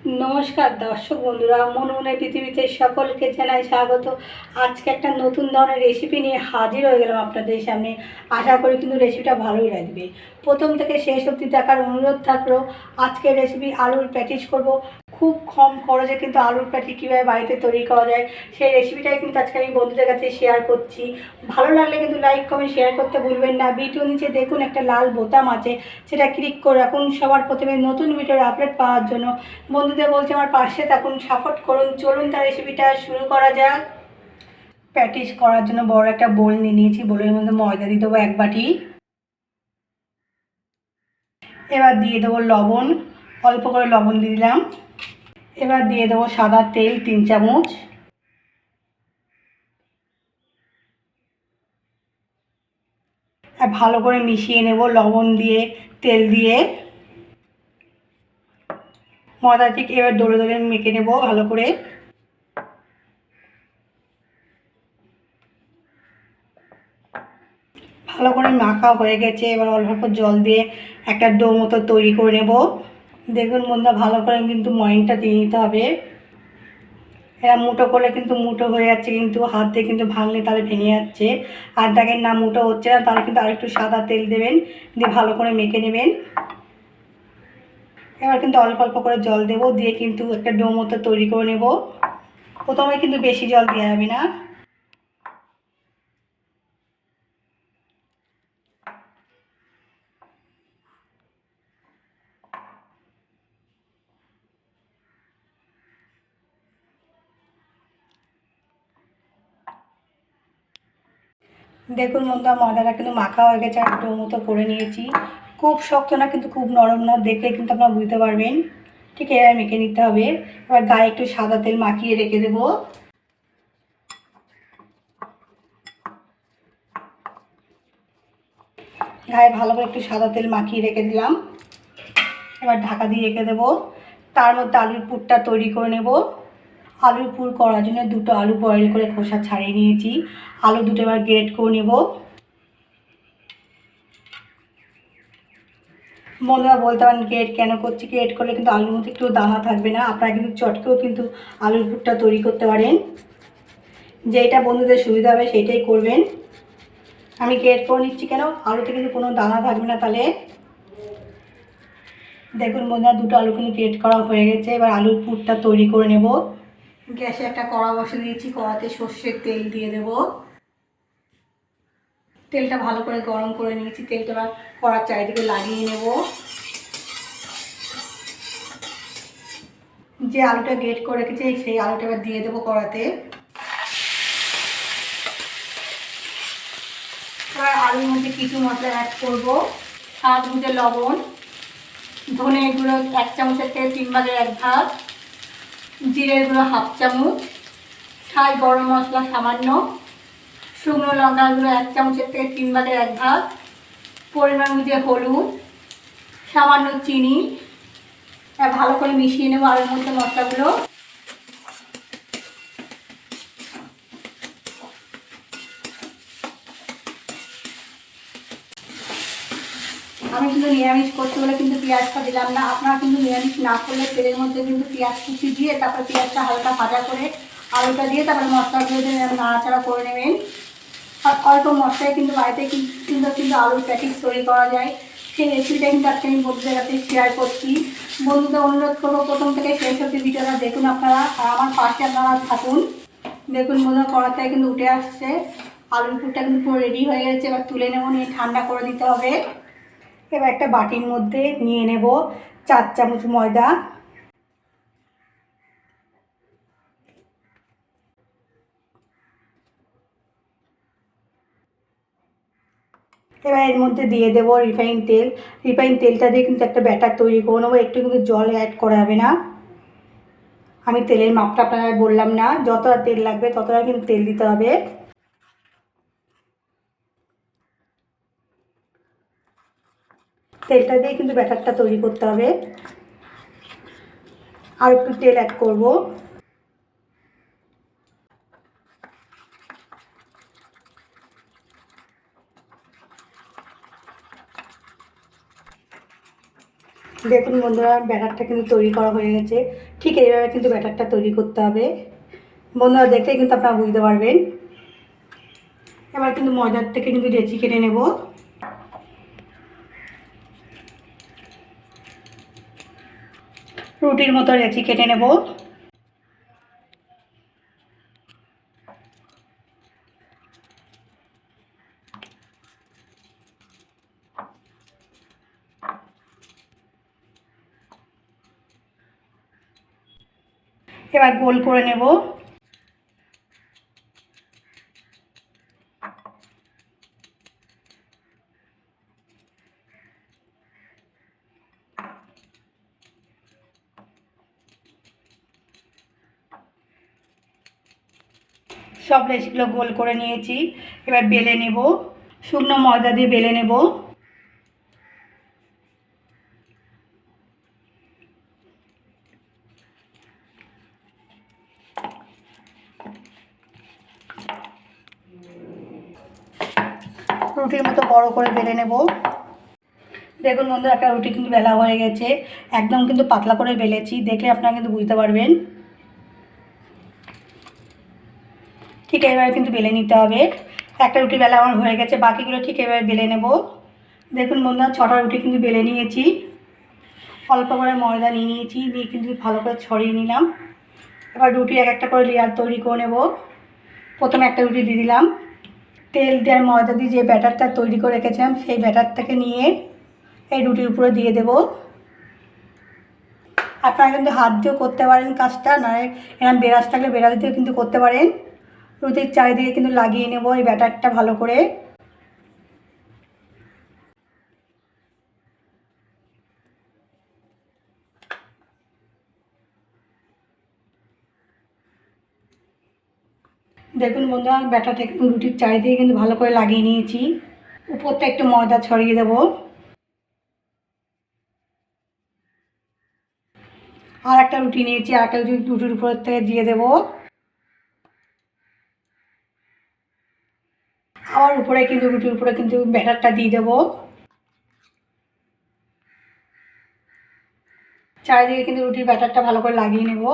নমস্কার দর্শক বন্ধুরা, মনে পৃথিবীতে সকলকে জানাই স্বাগত। আজকে একটা নতুন ধরনের রেসিপি নিয়ে হাজির হয়ে গেলাম আপনাদের সামনে। আশা করি কিন্তু রেসিপিটা ভালোই লাগবে। প্রথম থেকে শেষ অবধি দেখার অনুরোধ থাকল আজকে রেসিপি আলুর প্যাটিস করব। খুব কম খরচে কিন্তু আলুর প্যাটি কীভাবে বাড়িতে তৈরি করা যায়, সেই রেসিপিটাই কিন্তু আজকে আমি বন্ধুদের কাছে শেয়ার করছি। ভালো লাগলে কিন্তু লাইক কমেন্ট শেয়ার করতে ভুলবেন না। ভিডিও নিচে দেখুন একটা লাল বোতাম আছে, সেটা ক্লিক করে রাখুন। সবার প্রথমে নতুন ভিডিওর আপলোড পাওয়ার জন্য। বন্ধুদের বলছে আমার পাশে থাকুন সাপোর্ট করুন। চলুন তার রেসিপিটা শুরু করা যাক। প্যাটিস করার জন্য বড় একটা বোল নিয়ে নিয়েছি। বোলের মধ্যে ময়দা দিয়ে দেবো এক বাটি। এবার দিয়ে দেবো লবণ। অল্প করে লবণ দিয়ে দিলাম। এবার দিয়ে দেবো সাদা তেল, তিন চামচ। আর ভালো করে মিশিয়ে নেব লবণ দিয়ে, তেল দিয়ে। ময়দা ঠিক এবার দোলে দোলে মেখে নেব ভালো করে। ভালো করে মাখা হয়ে গেছে, এবার অল্প জল দিয়ে একটা ডো মতো তৈরি করে নেব। দেখুন বন্ধুরা, ভালো করে কিন্তু ময়নটা দিয়ে নিতে হবে। এরা মুটো করলে কিন্তু মুটো হয়ে যাচ্ছে, কিন্তু হাত দিয়ে কিন্তু ভাঙলে তাহলে ভেঙে যাচ্ছে। আর দেখেন না মুটো হচ্ছে না, তাহলে কিন্তু আরেকটু সাদা তেল দেবেন, দিয়ে ভালো করে মেখে নেবেন। এবার কিন্তু অল্প অল্প করে জল দেবো, দিয়ে কিন্তু একটা ডো তৈরি করে নেব। প্রথমে কিন্তু বেশি জল দেওয়া যাবে না। দেখুন বন্ধুরা ময়দাটা কিন্তু মাখা হয়ে গেছে আর মতো করে নিয়েছি। খুব শক্ত না, কিন্তু খুব নরম না, দেখলে কিন্তু আপনারা বুঝতে পারবেন। ঠিক এভাবে মেখে নিতে হবে। এবার গায়ে একটু সাদা তেল মাখিয়ে রেখে দেবো। গায়ে ভালো করে একটু সাদা তেল মাখিয়ে রেখে দিলাম। এবার ঢাকা দিয়ে রেখে দেবো। তার মধ্যে আলুর পুরটা তৈরি করে নেব। আলুর পুর করার জন্য দুটো আলু বয়েল করে খোসা ছাড়িয়ে নিয়েছি। আলু দুটো এবার গ্রেট করে নেব। বন্ধুরা বলতে পারেন গ্রেট কেন করছি? গ্রেট করলে কিন্তু আলুর মধ্যে একটু দানা থাকবে না। আপনারা কিন্তু চটকেও কিন্তু আলুর পুরটা তৈরি করতে পারেন। যেটা বন্ধুদের সুবিধা হবে সেটাই করবেন। আমি গ্রেট করে নিচ্ছি কেন? আলুতে কিন্তু কোনো দানা থাকবে না তাহলে। দেখুন বন্ধুরা, দুটো আলু কিন্তু গ্রেট করা হয়ে গেছে। এবার আলুর পুরটা তৈরি করে নেব। গ্যাসে একটা কড়া বসে দিয়েছি, কড়াতে সর্ষের তেল দিয়ে দেব। তেলটা ভালো করে গরম করে নিয়েছি, তেলটা এবার কড়ার চারিদিকে লাগিয়ে নেব। যে আলুটা গ্রেট করে রেখেছি, সেই আলুটা এবার দিয়ে দেবো কড়াতে। এবার আলুর মধ্যে কিছু মশলা অ্যাড করব স্বাদ বুঝে লবণ, ধনে গুঁড়ো এক চামচের থেকে তিন ভাগের এক ভাগ। জিরের গুঁড়ো হাফ চামচ ছাই গরম মশলা সামান্য, শুকনো লঙ্কা গুঁড়ো এক চামচের থেকে তিন ভাগের এক ভাগ, পরিমাণ বুঝে হলুদ, সামান্য চিনি। ভালো করে মিশিয়ে নেব আলুর মধ্যে মশলাগুলো। আমি কিন্তু নিরামিষ করতে বলে কিন্তু পেঁয়াজটা দিলাম না। আপনারা কিন্তু নিরামিষ না করলে তেলের মধ্যে কিন্তু পেঁয়াজ কুচি দিয়ে তারপর পেঁয়াজটা হালকা ভাজা করে আলুটা দিয়ে তারপরে মশলাগুলো দিয়ে নাড়াচাড়া করে নেবেন। আর অল্প মশলায় কিন্তু বাড়িতে কিন্তু কিন্তু আলুর প্যাটিস তৈরি করা যায়। সেই রেসিপিটা কিন্তু আজকে আমি বন্ধুদের কাছে শেয়ার করছি। বন্ধুদের অনুরোধ করব প্রথম থেকে শেষ অব্দি ভিডিওটা দেখুন আপনারা। আর আমার পাশে আপনারা থাকুন। দেখুন বন্ধুরা কড়াতে কিন্তু উঠে আসছে। আলুর পুরটা কিন্তু পুরো রেডি হয়ে গেছে। এবার তুলে নেব, নিয়ে ঠান্ডা করে দিতে হবে। এবার একটা বাটির মধ্যে নিয়ে নেব চার চামচ ময়দা। এবার এর মধ্যে দিয়ে দেবো রিফাইন তেল। রিফাইন তেলটা দিয়ে কিন্তু একটা ব্যাটার তৈরি করে নেব, একটু কিন্তু জল অ্যাড করা যাবে না। আমি তেলের মাপটা আপনারা বললাম না, যতটা তেল লাগবে ততটা কিন্তু তেল দিতে হবে। তেলটা দিয়ে কিন্তু ব্যাটারটা তৈরি করতে হবে। আর একটু তেল অ্যাড করব। দেখুন বন্ধুরা, ব্যাটারটা কিন্তু তৈরি করা হয়ে গেছে। ঠিক এইভাবে কিন্তু ব্যাটারটা তৈরি করতে হবে। বন্ধুরা দেখলেই কিন্তু আপনারা বুঝতে পারবেন। এবার কিন্তু ময়দার থেকে কিন্তু লেচি কেটে নেব। রুটির মতো রেচি কেটে নেব। এবার গোল করে নেব। সব রেসিপিগুলো গোল করে নিয়েছি। এবার বেলে নেব। শুকনো ময়দা দিয়ে বেলে নেব। রুটির মতো বড় করে বেলে নেব। দেখুন বন্ধু একটা রুটি কিন্তু বেলা হয়ে গেছে। একদম কিন্তু পাতলা করে বেলেছি। দেখলে আপনারা কিন্তু বুঝতে পারবেন। ঠিক এইভাবে কিন্তু বেলে নিতে হবে। একটা রুটি বেলা আমার হয়ে গেছে, বাকিগুলো ঠিক এভাবে বেলে নেব। দেখুন বন্ধুরা, ছটা রুটি কিন্তু বেলে নিয়েছি। অল্প করে ময়দা নিয়ে নিয়েছি নিয়ে কিন্তু ভালো করে ছড়িয়ে নিলাম। এবার রুটি এক একটা করে লেয়ার তৈরি করে নেব। প্রথমে একটা রুটি দিয়ে দিলাম। তেল দেওয়ার ময়দা দিয়ে যে ব্যাটারটা তৈরি করে রেখেছিলাম, সেই ব্যাটারটাকে নিয়ে এই রুটির উপরে দিয়ে দেব। আপনারা কিন্তু হাত দিয়েও করতে পারেন কাজটা না এরকম বেরাস থাকলে বেরাস দিয়েও কিন্তু করতে পারেন। রুটির চারিদিকে কিন্তু লাগিয়ে নেব এই ব্যাটারটা ভালো করে। দেখুন বন্ধুরা, ব্যাটারটা কিন্তু রুটির চারিদিকে কিন্তু ভালো করে লাগিয়ে নিয়েছি। উপরটা একটু ময়দা ছড়িয়ে দেবো। আর একটা রুটি নিয়েছি আর একটা রুটি রুটির উপর থেকে দিয়ে দেবো। আবার উপরে কিন্তু, রুটির উপরে কিন্তু ব্যাটারটা দিয়ে দেবো। চারিদিকে কিন্তু রুটির ব্যাটারটা ভালো করে লাগিয়ে নেব।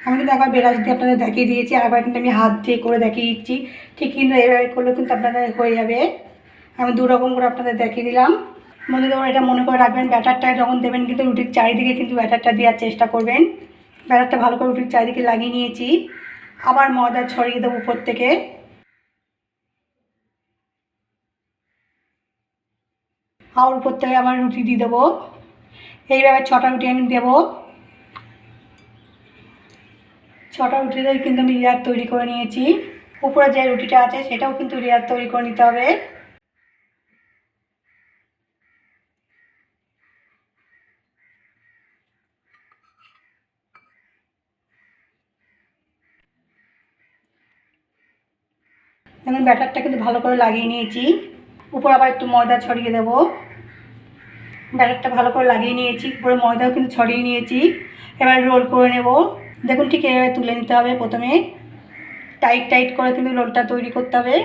আমি কিন্তু একবার বেরাস দিয়ে আপনাদের দেখিয়ে দিয়েছি আর একবার কিন্তু আমি হাত দিয়ে করে দেখিয়ে দিচ্ছি। ঠিক কিন্তু এভাবে করলেও কিন্তু আপনাদের হয়ে যাবে। আমি দু রকম করে আপনাদের দেখিয়ে দিলাম। মনে বন্ধুদের এটা মনে করে রাখবেন, ব্যাটারটা যখন দেবেন কিন্তু রুটির চারিদিকে কিন্তু ব্যাটারটা দেওয়ার চেষ্টা করবেন। ব্যাটারটা ভালো করে রুটির চারিদিকে লাগিয়ে নিয়েছি। আবার ময়দা ছড়িয়ে দেবো উপর থেকে। আর উপর থেকে আবার রুটি দিয়ে দেবো। এইভাবে ছটা রুটি আমি দেবো। ছটা রুটিতে কিন্তু আমি রিয়ার তৈরি করে নিয়েছি। উপরে যে রুটিটা আছে সেটাও কিন্তু রিয়ার তৈরি করে নিতে হবে। ব্যাটারটা কিন্তু ভালো করে লাগিয়ে নিয়েছি। উপর আবার একটু ময়দা ছড়িয়ে দেব। ব্যাটারটা ভালো করে লাগিয়ে নিয়েছি। উপরে ময়দাও কিন্তু ছড়িয়ে নিয়েছি। এবার রোল করে নেব। দেখুন ঠিক এভাবে তুলে নিতে হবে প্রথমে। টাইট টাইট করে কিন্তু রোলটা তৈরি করতে হবে।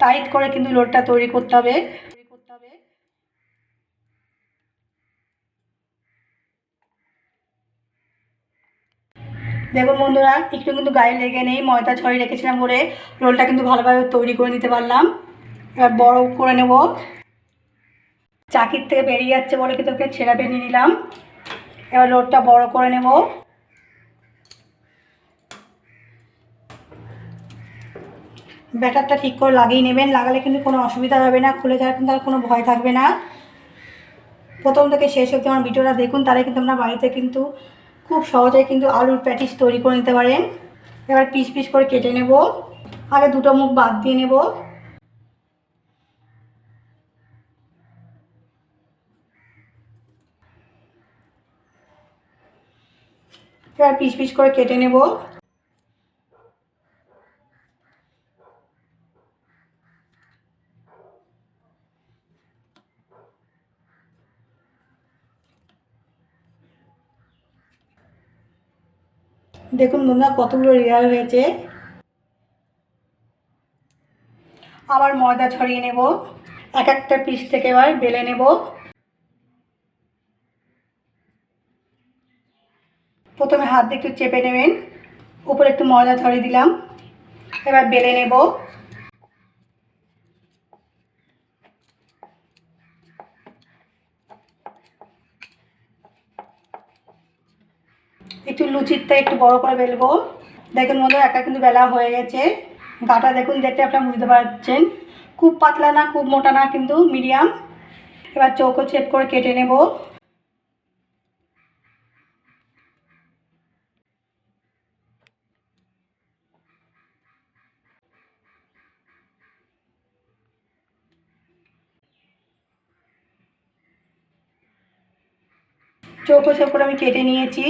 টাইট করে কিন্তু হবে তৈরি করতে হবে। দেখুন বন্ধুরা, একটু কিন্তু গায়ে লেগে নেই, ময়দা ছড়িয়ে রেখেছিলাম বলে রোলটা কিন্তু ভালোভাবে তৈরি করে নিতে পারলাম। এবার বড় করে নেব। চাকির থেকে বেরিয়ে যাচ্ছে বলে কিন্তু ওকে ছেঁড়া বেরিয়ে নিলাম। এবার রোলটা বড় করে নেব। ব্যাটারটা ঠিক করে লাগিয়ে নেবেন, লাগালে কিন্তু কোনো অসুবিধা হবে না, খুলে যাওয়ার কিন্তু আর কোনো ভয় থাকবে না। প্রথম থেকে শেষ অবধি আমার ভিডিওটা দেখুন, তাহলে কিন্তু আপনার বাড়িতে কিন্তু খুব সহজেই কিন্তু আলুর প্যাটিস তৈরি করে নিতে পারেন। এবার পিস পিস করে কেটে নেব। আগে দুটো মুখ বাদ দিয়ে নেব। এবার পিস পিস করে কেটে নেব। দেখুন বন্ধুরা, কতগুলো রেয়ার হয়েছে। আবার ময়দা ছড়িয়ে নেব। এক একটা পিস থেকে এবার বেলে নেব। প্রথমে হাত দিয়ে একটু চেপে নেবেন। উপরে একটু ময়দা ছড়িয়ে দিলাম। এবার বেলে নেব। একটু একটু বড় করে বেলবো। দেখুন মতো একটা কিন্তু বেলা হয়ে গেছে। গাটা দেখুন দেখতে আপনারা বুঝতে পারছেন। খুব পাতলা না, খুব মোটা না, কিন্তু মিডিয়াম। এবার চৌকো চেপ করে কেটে নেব। চৌকো চেপ করে আমি কেটে নিয়েছি।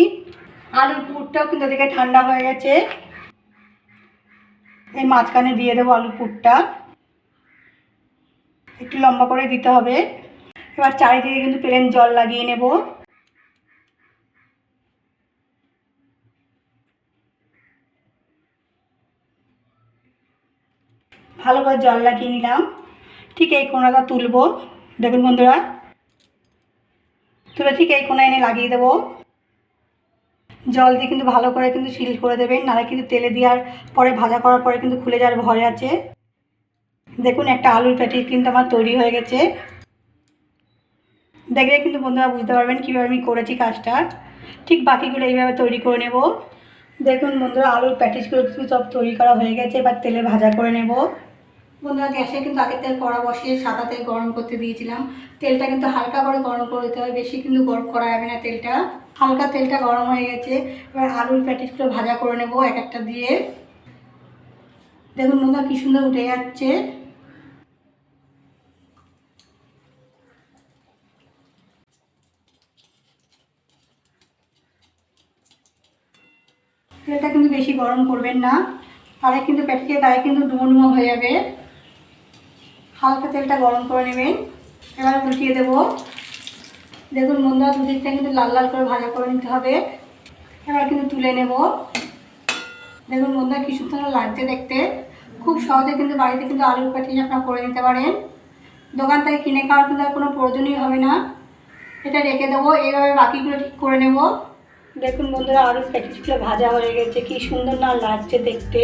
আলুর পুরটাও কিন্তু এদিকে ঠান্ডা হয়ে গেছে। এই মাঝখানে দিয়ে দেবো আলুর পুরটা। একটু লম্বা করে দিতে হবে। এবার চারিদিকে কিন্তু প্লেন জল লাগিয়ে নেব। ভালো করে জল লাগিয়ে নিলাম। ঠিক এই কোনাটা তুলবো। দেখুন বন্ধুরা। তুলে ঠিক এই কোনায় এনে লাগিয়ে দেবো। জল দিয়ে কিন্তু ভালো করে কিন্তু সিল করে দেবেন, নাহলে কিন্তু তেলে দেওয়ার পরে ভাজা করার পরে কিন্তু খুলে যাওয়ার ভয় আছে। দেখুন, একটা আলুর প্যাটিস কিন্তু আমার তৈরি হয়ে গেছে। দেখলে কিন্তু বন্ধুরা বুঝতে পারবেন কীভাবে আমি করেছি কাজটা। ঠিক বাকিগুলো এইভাবে তৈরি করে নেব। দেখুন বন্ধুরা, আলুর প্যাটিসগুলো কিন্তু সব তৈরি করা হয়ে গেছে, এবার তেলে ভাজা করে নেব। বন্ধুরা, গ্যাসে কিন্তু আগের তেল কড়া বসিয়ে সাদা তেল গরম করতে দিয়েছিলাম। তেলটা কিন্তু হালকা করে গরম করে দিতে হবে, বেশি কিন্তু গরম করা যাবে না তেলটা। হালকা তেলটা গরম হয়ে গেছে, এবার আলুর প্যাটিসগুলো ভাজা করে নেব এক একটা দিয়ে। দেখুন বন্ধুরা, কী সুন্দর উঠে যাচ্ছে। তেলটা কিন্তু বেশি গরম করবেন না, তাহলে কিন্তু প্যাটিসের গায়ে কিন্তু ডুমো ডুমো হয়ে যাবে। হালকা তেলটা গরম করে নেবেন। এবার উল্টিয়ে দেবো। দেখুন বন্ধুরা, দুদিকটা কিন্তু লাল লাল করে ভাজা করে নিতে হবে। এবার কিন্তু তুলে নেব। দেখুন বন্ধুরা, কি সুন্দর লাগছে দেখতে। খুব সহজে কিন্তু বাড়িতে কিন্তু আলুর প্যাটিস আপনারা করে নিতে পারেন। দোকান থেকে কিনে খাওয়ার কিন্তু আর কোনো প্রয়োজনই হবে না। এটা রেখে দেবো। এইভাবে বাকিগুলো ঠিক করে নেব। দেখুন বন্ধুরা আরও প্যাকেজগুলো ভাজা হয়ে গেছে। কি সুন্দর না লাগছে দেখতে।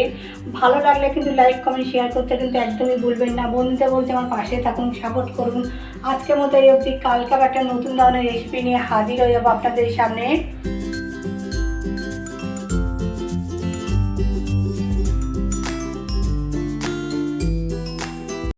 ভালো লাগলে কিন্তু লাইক কমেন্ট শেয়ার করতে কিন্তু একদমই ভুলবেন না। বন্ধুদের বলছে, আমার পাশে থাকুন সাপোর্ট করুন। আজকের মতো এই অবধি। কালকে একটা নতুন ধরনের রেসিপি নিয়ে হাজির হয়ে যাব আপনাদের সামনে।